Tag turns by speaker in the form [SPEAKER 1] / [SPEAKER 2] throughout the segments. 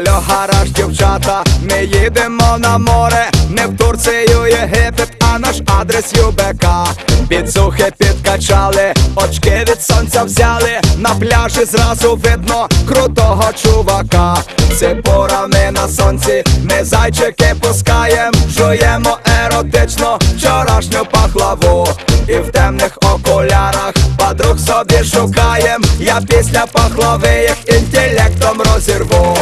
[SPEAKER 1] гараж, дівчата, ми їдемо на море, не в Турцію, Єгипет, а наш адрес ЮБК. Підсухи підкачали, очки від сонця взяли, на пляжі зразу видно крутого чувака. Ципурами на сонці, ми зайчики пускаєм, жуємо еротично вчорашню пахлаву. І в темних окулярах подруг собі шукаєм. Я після пахлави їх інтелектом розірву.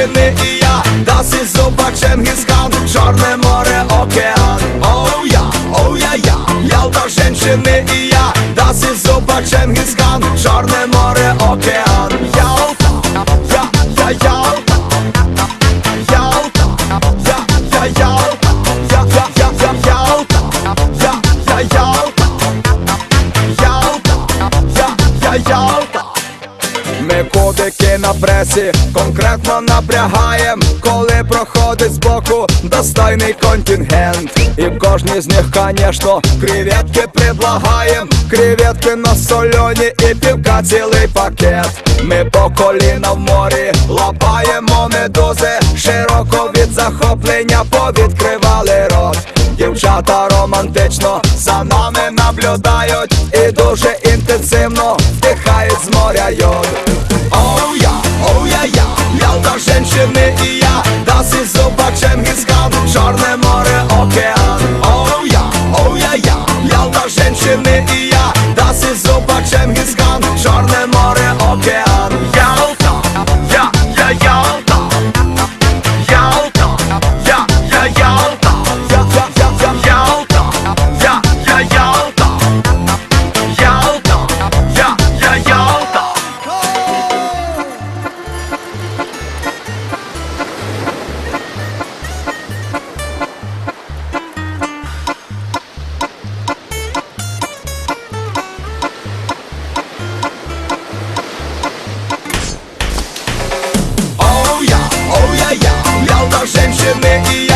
[SPEAKER 1] Женщини і я, Das ist super Чингисхан, Чорне море, океан. Оу я, оу я, я, Ялта, женщини і я, Das ist super Чингисхан, Чорне море, океан. Ялта, я, я, Ялта. Ялта, я, я, Ялта, я, я, я, я, Ялта, я, я. Пресі конкретно напрягаєм, коли проходить збоку достойний контингент. І в кожній з них, конечно, креветки предлагаєм, креветки на сольоні і півка цілий пакет. Ми по коліна в морі лапаємо медузи, широко від захоплення повідкривали рот. Дівчата романтично за нами наблюдають і дуже інтенсивно вдихають з моря йод. Чорне море, океан. Женщины и